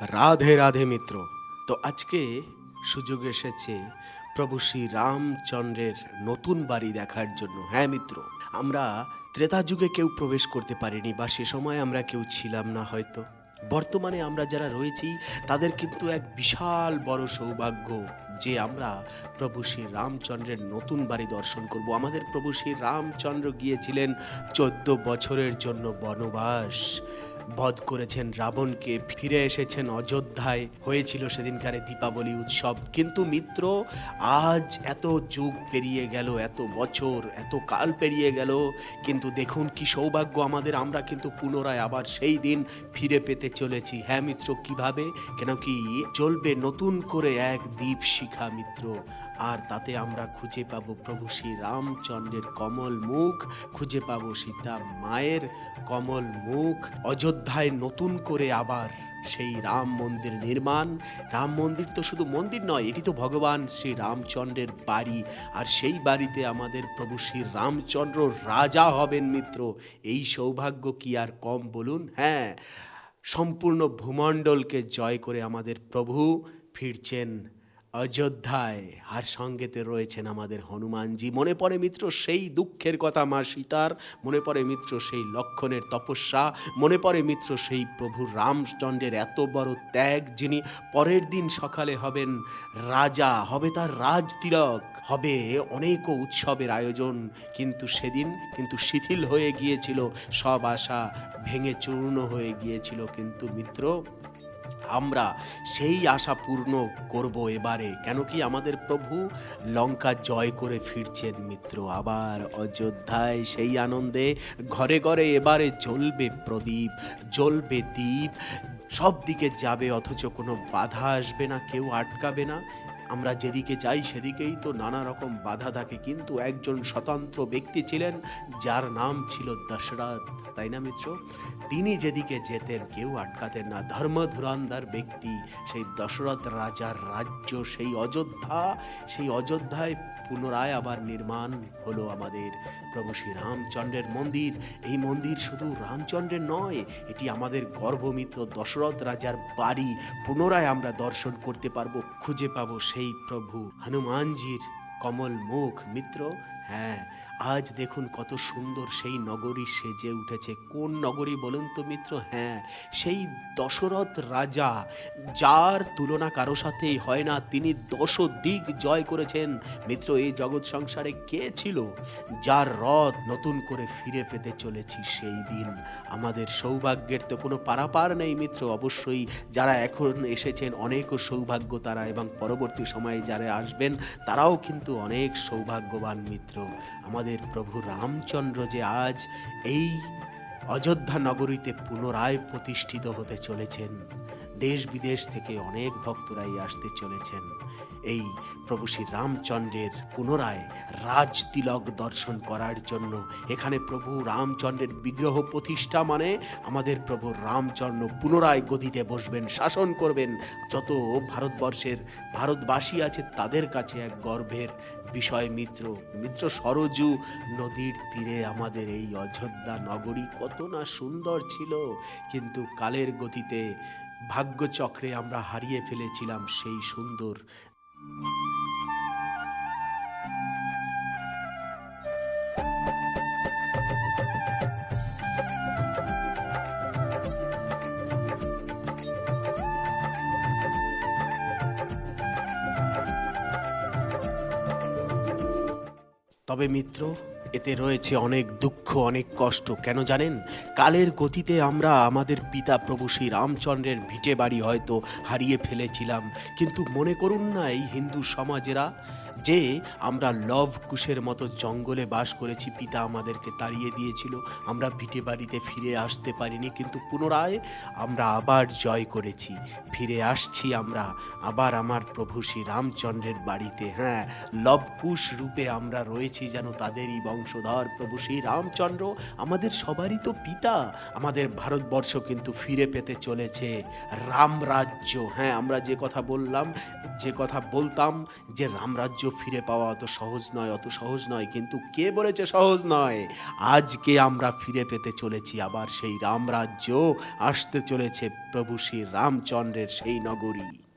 রাধে রাধে মিত্র। তো আজকে সুযোগ এসেছে প্রভু শ্রী রামচন্দ্রের নতুন বাড়ি দেখার জন্য। হ্যাঁ মিত্র, আমরা ত্রেতা যুগে কেউ প্রবেশ করতে পারিনি বা সে সময় আমরা কেউ ছিলাম না হয়তো। বর্তমানে আমরা যারা রয়েছি, তাদের কিন্তু এক বিশাল বড় সৌভাগ্য যে আমরা প্রভু শ্রী রামচন্দ্রের নতুন বাড়ি দর্শন করব। আমাদের প্রভু শ্রী রামচন্দ্র গিয়েছিলেন চোদ্দ বছরের জন্য বনবাস। বধ করেছেন রাবণকে, ফিরে এসেছেন অযোধ্যায়। হয়েছিল সেদিনকারে দীপাবলি উৎসব। কিন্তু মিত্র, আজ এত যুগ পেরিয়ে গেল, এত বছর, এত কাল পেরিয়ে গেল। কিন্তু দেখুন কি সৌভাগ্য আমাদের, আমরা কিন্তু পুনরায় আবার সেই দিন ফিরে পেতে চলেছি। হ্যাঁ মিত্র, কীভাবে? কেন কি চলবে নতুন করে এক দ্বীপ শিখা মিত্র। আর তাতে আমরা খুঁজে পাব প্রভু শ্রী রামচন্দ্রের কমল মুখ, খুঁজে পাবো সীতা মায়ের কমল মুখ। অযোধ্যায় নতুন করে আবার সেই রাম মন্দির নির্মাণ। রাম মন্দির তো শুধু মন্দির নয়, এটি তো ভগবান শ্রী রামচন্দ্রের বাড়ি। আর সেই বাড়িতে আমাদের প্রভু শ্রী রামচন্দ্র রাজা হবেন মিত্র। এই সৌভাগ্য কি আর কম বলুন? হ্যাঁ সম্পূর্ণ ভূমণ্ডলকে জয় করে আমাদের প্রভু ফিরছেন অযোধ্যায় আর সঙ্গেতে রয়েছেন আমাদের হনুমানজি। মনে পড়ে মিত্র সেই দুঃখের কথা মা সীতার, মনে পড়ে মিত্র সেই লক্ষণের তপস্যা, মনে পড়ে মিত্র সেই প্রভু রামচন্দ্রের এত বড় ত্যাগ যিনি পরের দিন সকালে হবেন রাজা, হবে তার রাজ তিলক হবে অনেক উৎসবের আয়োজন। কিন্তু সেদিন কিন্তু শিথিল হয়ে গিয়েছিল, সব আশা ভেঙে চূর্ণ হয়ে গিয়েছিল। কিন্তু মিত্র আমরা সেই আশা পূর্ণ করব এবারে। কেন কি আমাদের প্রভু লঙ্কা জয় করে ফিরছেন মিত্র। আবার অযোধ্যায় সেই আনন্দে ঘরে ঘরে এবারে জ্বলবে প্রদীপ, জ্বলবে দ্বীপ। সব দিকে যাবে, অথচ কোনো বাধা আসবে না, কেউ আটকাবে না। আমরা যেদিকে যাই সেদিকেই তো নানা রকম বাধা থাকে। কিন্তু একজন স্বতন্ত্র ব্যক্তি ছিলেন, যার নাম ছিল দশরথ। তাই না মিত্র? তিনি যেদিকে যেতেন, কেউ আটকাতেন না। ধর্মধুরান্ধার ব্যক্তি, সেই দশরথ রাজার রাজ্য, সেই অযোধ্যা, সেই অযোধ্যায় পুনরায় আবার নির্মাণ হলো আমাদের। প্রভু শ্রী রামচন্দ্রের মন্দির, এই মন্দির শুধু রামচন্দ্রের নয়, এটি আমাদের গর্ভমিত্র দশরথ রাজার বাড়ি। পুনরায় আমরা দর্শন করতে পারব, খুঁজে পাবো সেই প্রভু। হনুমানজির কমল মুখ, মিত্র হ্যাঁ আজ দেখুন কত সুন্দর সেই নগরী সেজে উঠেছে। কোন নগরী বলুন তো মিত্র? হ্যাঁ সেই দশরথ রাজা, যার তুলনা কারও সাথেই হয় না, তিনি দশ দিক জয় করেছেন। মিত্র, এই জগৎ সংসারে কে ছিল যার রথ নতুন করে ফিরে পেতে চলেছি সেই দিন? আমাদের সৌভাগ্যের তো কোনো পারাপার নেই মিত্র, অবশ্যই যারা এখন এসেছেন অনেক সৌভাগ্য তারা এবং পরবর্তী সময়ে যারা আসবেন তারাও কিন্তু অনেক সৌভাগ্যবান মিত্র। আমাদের প্রভু রামচন্দ্র যে আজ এই অযোধ্যা নগরীতে পুনরায় প্রতিষ্ঠিত হতে চলেছেন, দেশ বিদেশ থেকে অনেক ভক্তরাই আসতে চলেছেন। এই প্রভু শ্রী রামচন্দ্রের পুনরায় রাজতিলক দর্শন করার জন্য। এখানে প্রভু রামচন্দ্রের বিগ্রহ প্রতিষ্ঠা মানে আমাদের প্রভু রামচন্দ্র পুনরায় গদিতে বসবেন, শাসন করবেন। যত ভারতবর্ষের ভারতবাসী আছে তাদের কাছে এক গর্বের বিষয় মিত্র। মিত্র সরজু নদীর তীরে আমাদের এই অযোধ্যা নগরী কত না সুন্দর ছিল। কিন্তু কালের গতিতে ভাগ্যচক্রে আমরা হারিয়ে ফেলেছিলাম সেই সুন্দর তবে মিত্র এতে রয়েছে অনেক দুঃখ, অনেক কষ্ট। কেন জানেন? কালের গতিতে আমরা আমাদের পিতা প্রভু শ্রী রামচন্দ্রের ভিটে বাড়ি হয়তো হারিয়ে ফেলেছিলাম। কিন্তু মনে করুন না, এই হিন্দু সমাজেরা যে আমরা লভ কুশের মতো জঙ্গলে বাস করেছি, পিতা আমাদেরকে তাড়িয়ে দিয়েছিল। আমরা ভিটে বাড়িতে ফিরে আসতে পারিনি, কিন্তু পুনরায় আমরা আবার জয় করেছি। ফিরে আসছি আমরা, আবার আমার প্রভু শ্রী রামচন্দ্রের বাড়িতে। হ্যাঁ লবকুশ রূপে আমরা রয়েছি যেন তাদেরই বংশধর প্রভু শ্রী রামচন্দ্র আমাদের সবারই তো পিতা, আমাদের ভারতবর্ষ কিন্তু ফিরে পেতে চলেছে। রামরাজ্য হ্যাঁ আমরা যে কথা বললাম, যে কথা বলতাম, যে রামরাজ্য ফিরে পাওয়া অত সহজ নয়, অত সহজ নয়, কিন্তু কে বলেছে সহজ নয়? আজকে আমরা ফিরে পেতে চলেছি আবার সেই রামরাজ্য, আসতে চলেছে প্রভু শ্রী রামচন্দ্রের সেই নগরী।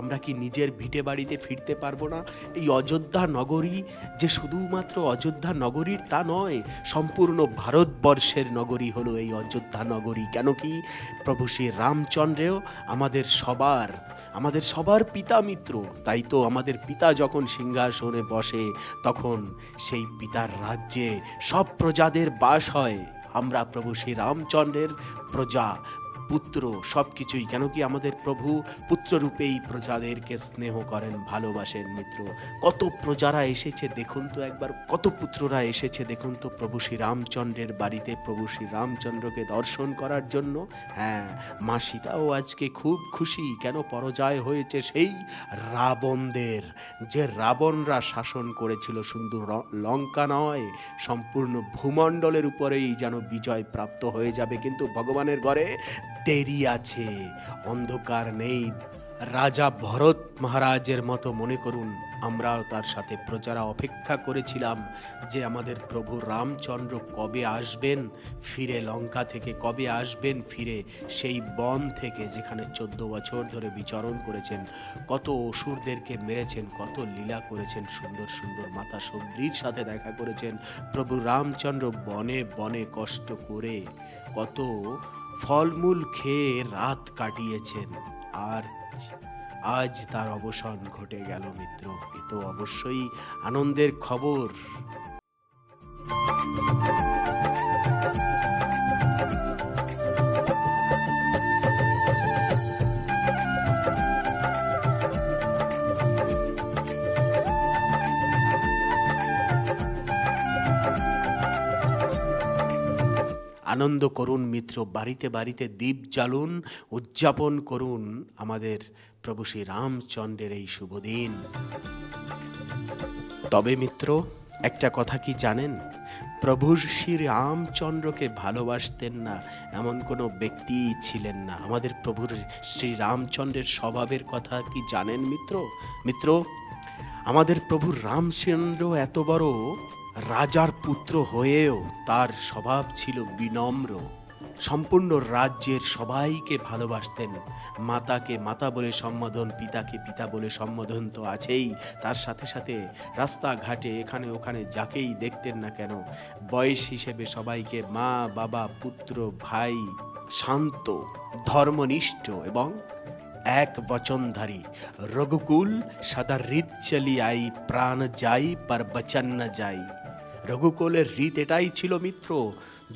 আমরা কি নিজের ভিটে বাড়িতে ফিরতে পারব না? এই অযোধ্যা নগরী যে শুধুমাত্র অযোধ্যা নগরীর তা নয়, সম্পূর্ণ ভারতবর্ষের নগরী হলো এই অযোধ্যা নগরী। কেন কি? প্রভু শ্রী রামচন্দ্রেও আমাদের সবার আমাদের সবার পিতা মিত্র। তাই তো আমাদের পিতা যখন সিংহাসনে বসে, তখন সেই পিতার রাজ্যে সব প্রজাদের বাস হয়। আমরা প্রভু শ্রী রামচন্দ্রের প্রজা পুত্র সব কিছুই কেন কি আমাদের প্রভু পুত্ররূপেই প্রজাদেরকে স্নেহ করেন, ভালোবাসেন, মিত্র? কত প্রজারা এসেছে, দেখুন তো একবার। কত পুত্ররা এসেছে, দেখুন তো প্রভু শ্রী রামচন্দ্রের বাড়িতে। প্রভু শ্রী রামচন্দ্রকে দর্শন করার জন্য। হ্যাঁ মা সীতাও আজকে খুব খুশি। কেন পরাজয় হয়েছে সেই রাবণদের? যে রাবণরা শাসন করেছিল শুধু লঙ্কা নয়, সম্পূর্ণ ভূমণ্ডলের উপরেই যেন বিজয় প্রাপ্ত হয়ে যাবে। কিন্তু ভগবানের ঘরে দেরি আছে। অন্ধকার নেই। রাজা ভরত মহারাজের মতো মনে করুন, আমরাও তার সাথে প্রজারা অপেক্ষা করেছিলাম যে আমাদের প্রভু রামচন্দ্র কবে আসবেন, ফিরে লঙ্কা থেকে কবে আসবেন, ফিরে সেই বন থেকে যেখানে চোদ্দ বছর ধরে বিচরণ করেছেন। কত অসুরদেরকে মেরেছেন, কত লীলা করেছেন, সুন্দর সুন্দর মাতা সবরির সাথে দেখা করেছেন। প্রভু রামচন্দ্র বনে বনে কষ্ট করে কত ফলমূল খেয়ে রাত কাটিয়েছেন। আর আজ তার অবসান ঘটে গেল মিত্র, এ তো অবশ্যই আনন্দের খবর। আনন্দ করুন মিত্র, বাড়িতে বাড়িতে দীপ জ্বালুন, উদযাপন করুন আমাদের প্রভু শ্রী রামচন্দ্রের এই শুভ দিন। তবে মিত্র, একটা কথা কি জানেন? প্রভু শ্রী রামচন্দ্রকে ভালোবাসতেন না, এমন কোনো ব্যক্তি ছিলেন না। আমাদের প্রভুর শ্রী রামচন্দ্রের স্বভাবের কথা কি জানেন মিত্র? মিত্র, আমাদের প্রভু রামচন্দ্র এত বড় রাজার পুত্র হয়েও তার স্বভাব ছিল বিনম্র। সম্পূর্ণ রাজ্যের সবাইকে ভালোবাসতেন। মাতাকে মাতা বলে সম্বোধন, পিতাকে পিতা বলে সম্বোধন তো আছেই। তার সাথে সাথে রাস্তাঘাটে এখানে ওখানে যাকেই দেখতেন না কেন, বয়স হিসেবে সবাইকে মা, বাবা, পুত্র, ভাই, শান্ত, ধর্মনিষ্ঠ এবং এক বচনধারী। রঘুকুল সদা রীত চলি আই প্রাণ যাই, পর বচন যাই। রঘুকুলের রীত এটাই ছিল মিত্র,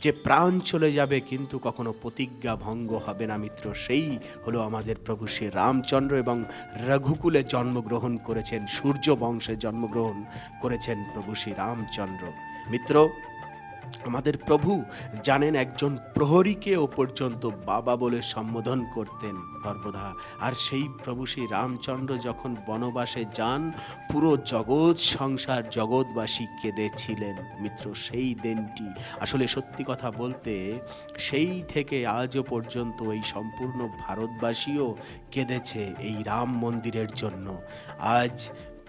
যে প্রাণ চলে যাবে কিন্তু কখনো প্রতিজ্ঞা ভঙ্গ হবে না মিত্র। সেই হলো আমাদের প্রভু শ্রী রামচন্দ্র এবং রঘুকুলে জন্মগ্রহণ করেছেন, সূর্য বংশে জন্মগ্রহণ করেছেন প্রভু শ্রী রামচন্দ্র। মিত্র আমাদের প্রভু জানেন একজন প্রহরীকেও পর্যন্ত বাবা বলে সম্বোধন করতেন সর্বদা আর সেই প্রভু শ্রী রামচন্দ্র যখন বনবাসে যান, পুরো জগৎ সংসার জগৎবাসী কেঁদেছিলেন। মিত্র, সেই দিনটি আসলে সত্যি কথা বলতে সেই থেকে আজও পর্যন্ত এই সম্পূর্ণ ভারতবাসীও কেঁদেছে এই রাম মন্দিরের জন্য। আজ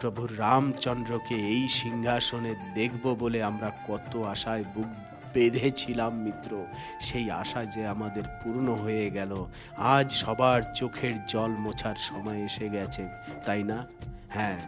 প্রভু রামচন্দ্রকে এই সিংহাসনে দেখব বলে আমরা কত আশায় বুক বেঁধেছিলাম, মিত্র। সেই আশা যে আমাদের পূর্ণ হয়ে গেল। আজ সবার চোখের জল মোছার সময় এসে গেছে, তাই না? হ্যাঁ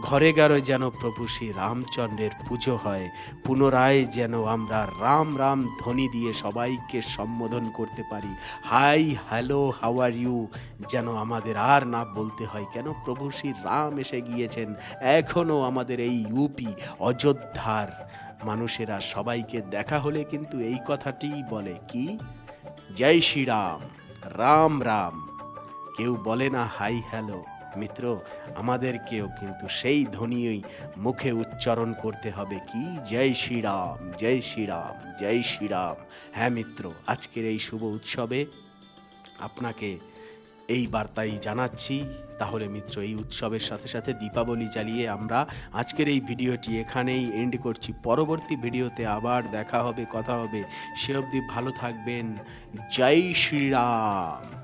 ঘরে ঘরে যেন প্রভু শ্রী রামচন্দ্রের পুজো হয়, পুনরায় যেন আমরা রাম রাম ধ্বনি দিয়ে সবাইকে সম্বোধন করতে পারি। Hi, hello, how are you? যেন আমাদের আর না বলতে হয়, কেন প্রভু শ্রী রাম এসে গিয়েছেন? এখনও আমাদের এই ইউপি অযোধ্যার মানুষেরা সবাইকে দেখা হলে কিন্তু এই কথাটিই বলে, কি? জয় শ্রীরাম রাম রাম। কেউ বলে না, হাই, হ্যালো। মিত্র, আমাদেরকেও কিন্তু সেই ধ্বনিই মুখে উচ্চারণ করতে হবে কি? জয় শ্রীরাম জয় শ্রীরাম জয় শ্রীরাম। হ্যাঁ মিত্র, আজকের এই শুভ উৎসবে আপনাকে এই বার্তাই জানাচ্ছি। তাহলে মিত্র, এই উৎসবের সাথে সাথে দীপাবলি জ্বালিয়ে আমরা আজকের এই ভিডিওটি এখানেই এন্ড করছি। পরবর্তী ভিডিওতে আবার দেখা হবে, কথা হবে। সে অবধি ভালো থাকবেন। জয় শ্রীরাম।